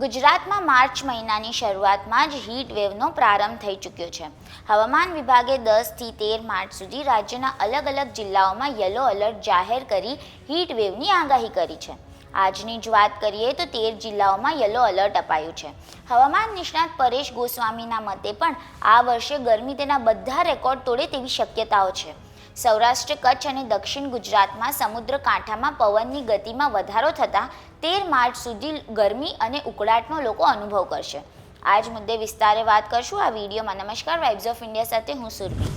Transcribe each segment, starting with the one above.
ગુજરાતમાં માર્ચ મહિનાની શરૂઆતમાં જ હીટ વેવનો પ્રારંભ થઈ ચૂક્યો છે. હવામાન વિભાગે દસથી તેર માર્ચ સુધી રાજ્યના અલગ અલગ જિલ્લાઓમાં યલો એલર્ટ જાહેર કરી હીટ વેવની આગાહી કરી છે. આજની જ વાત કરીએ તો તેર જિલ્લાઓમાં યલો એલર્ટ અપાયું છે. હવામાન નિષ્ણાત પરેશ ગોસ્વામીના મતે પણ આ વર્ષે ગરમી તેના બધા રેકોર્ડ તોડે તેવી શક્યતાઓ છે. સૌરાષ્ટ્ર, કચ્છ અને દક્ષિણ ગુજરાતમાં સમુદ્ર કાંઠામાં પવનની ગતિમાં વધારો થતાં તેર માર્ચ સુધી ગરમી અને ઉકળાટનો લોકો અનુભવ કરશે. આ જ મુદ્દે વિસ્તારે વાત કરશું. આ વિડીયોમાં નમસ્કાર. વાઇબ્સ ઓફ ઇન્ડિયા સાથે હું સુરભી.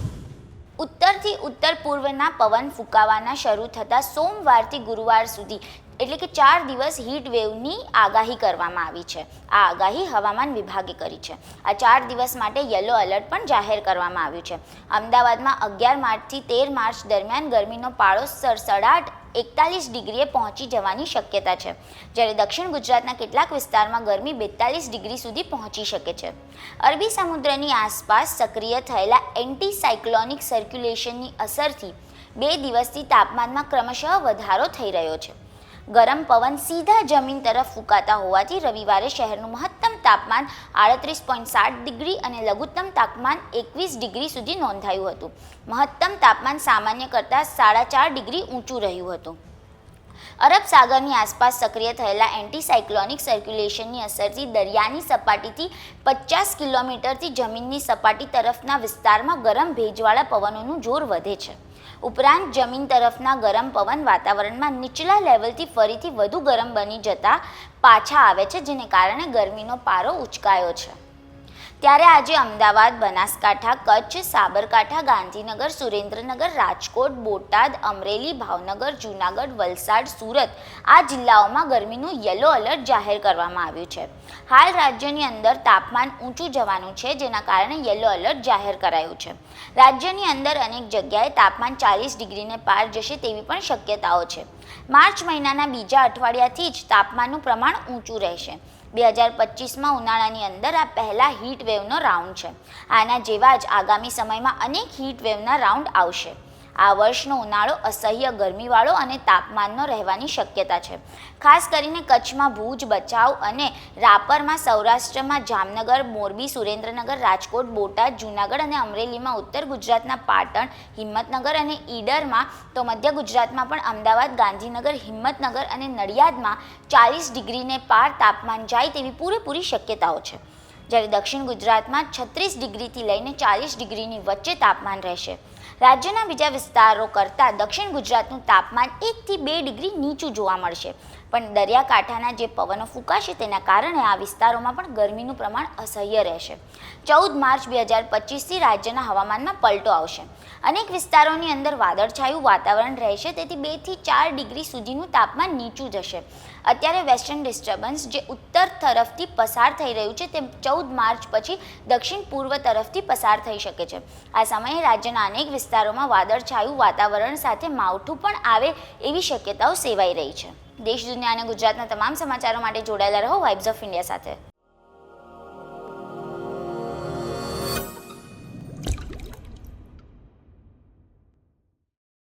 ઉત્તરથી ઉત્તર પૂર્વના પવન ફૂંકાવાના શરૂ થતાં સોમવારથી ગુરુવાર સુધી એટલે કે ચાર દિવસ હીટ વેવની આગાહી કરવામાં આવી છે. આ આગાહી હવામાન વિભાગે કરી છે. આ ચાર દિવસ માટે યલો એલર્ટ પણ જાહેર કરવામાં આવ્યું છે. અમદાવાદમાં અગિયાર માર્ચથી તેર માર્ચ દરમિયાન ગરમીનો પાળો સડસડાટ એકતાલીસ ડિગ્રીએ પહોંચી જવાની શક્યતા છે. જ્યારે દક્ષિણ ગુજરાતના કેટલાક વિસ્તારમાં ગરમી બેતાલીસ ડિગ્રી સુધી પહોંચી શકે છે. અરબી સમુદ્રની આસપાસ સક્રિય થયેલા એન્ટીસાયક્લોનિક સર્ક્યુલેશનની અસરથી બે દિવસથી તાપમાનમાં ક્રમશઃ વધારો થઈ રહ્યો છે. ગરમ પવન સીધા જમીન તરફ ફૂંકાતા હોવાથી રવિવારે શહેરનું મહત્તમ તાપમાન આડત્રીસ પોઈન્ટ સાત ડિગ્રી અને લઘુત્તમ તાપમાન એકવીસ ડિગ્રી સુધી નોંધાયું હતું. મહત્તમ તાપમાન સામાન્ય કરતાં સાડા ચાર ડિગ્રી ઊંચું રહ્યું હતું. અરબ સાગરની આસપાસ સક્રિય થયેલા એન્ટીસાયક્લોનિક સર્ક્યુલેશનની અસરથી દરિયાની સપાટીથી પચાસ કિલોમીટરથી જમીનની સપાટી તરફના વિસ્તારમાં ગરમ ભેજવાળા પવનોનું જોર વધે છે. ઉપરાંત જમીન તરફના ગરમ પવન વાતાવરણમાં નીચલા લેવલથી ફરીથી વધુ ગરમ બની જતા પાછા આવે છે, જેને કારણે ગરમીનો પારો ઉચકાયો છે. ત્યારે આજે અમદાવાદ, બનાસકાંઠા, કચ્છ, સાબરકાંઠા, ગાંધીનગર, સુરેન્દ્રનગર, રાજકોટ, બોટાદ, અમરેલી, ભાવનગર, જૂનાગઢ, વલસાડ, સુરત આ જિલ્લાઓમાં ગરમીનું યલો એલર્ટ જાહેર કરવામાં આવ્યું છે. હાલ રાજ્યની અંદર તાપમાન ઊંચું જવાનું છે, જેના કારણે યલો એલર્ટ જાહેર કરાયું છે. રાજ્યની અંદર અનેક જગ્યાએ તાપમાન ચાલીસ ડિગ્રીને પાર જશે તેવી પણ શક્યતાઓ છે. માર્ચ મહિનાના બીજા અઠવાડિયાથી જ તાપમાનનું પ્રમાણ ઊંચું રહેશે. બે હજાર પચીસમાં ઉનાળાની અંદર આ પહેલા હીટ વેવનો રાઉન્ડ છે. આના જેવા જ આગામી સમયમાં અનેક હીટ વેવના રાઉન્ડ આવશે. આ વર્ષનો ઉનાળો અસહ્ય ગરમીવાળો અને તાપમાનનો રહેવાની શક્યતા છે. ખાસ કરીને કચ્છમાં ભુજ, બચાવ અને રાપરમાં સૌરાષ્ટ્રમાં જામનગર, મોરબી, સુરેન્દ્રનગર, રાજકોટ, બોટાદ, જૂનાગઢ અને અમરેલીમાં ઉત્તર ગુજરાતના પાટણ, હિંમતનગર અને ઈડરમાં તો મધ્ય ગુજરાતમાં પણ અમદાવાદ, ગાંધીનગર, હિંમતનગર અને નડિયાદમાં ચાલીસ ડિગ્રીને પાર તાપમાન જાય તેવી પૂરેપૂરી શક્યતાઓ છે. જ્યારે દક્ષિણ ગુજરાતમાં છત્રીસ ડિગ્રીથી લઈને ચાલીસ ડિગ્રીની વચ્ચે તાપમાન રહેશે. રાજ્યના બીજા વિસ્તારો કરતાં દક્ષિણ ગુજરાતનું તાપમાન એકથી બે ડિગ્રી નીચું જોવા મળશે. પણ દરિયાકાંઠાના જે પવનો ફૂંકાશે તેના કારણે આ વિસ્તારોમાં પણ ગરમીનું પ્રમાણ અસહ્ય રહેશે. ચૌદ માર્ચ બે હજાર પચીસથી રાજ્યના હવામાનમાં પલટો આવશે. અનેક વિસ્તારોની અંદર વાદળછાયું વાતાવરણ રહેશે, તેથી બેથી ચાર ડિગ્રી સુધીનું તાપમાન નીચું જશે. અત્યારે વેસ્ટર્ન ડિસ્ટર્બન્સ જે ઉત્તર તરફથી પસાર થઈ રહ્યું છે તે ચૌદ માર્ચ પછી દક્ષિણ પૂર્વ તરફથી પસાર થઈ શકે છે. આ સમયે રાજ્યના અનેક વિસ્તારોમાં વાદળછાયું વાતાવરણ સાથે માવઠું પણ આવે એવી શક્યતાઓ સેવાઈ રહી છે. દેશ દુનિયા અને ગુજરાતના તમામ સમાચારો માટે જોડાયેલા રહો વાઇબ્સ ઓફ ઇન્ડિયા સાથે.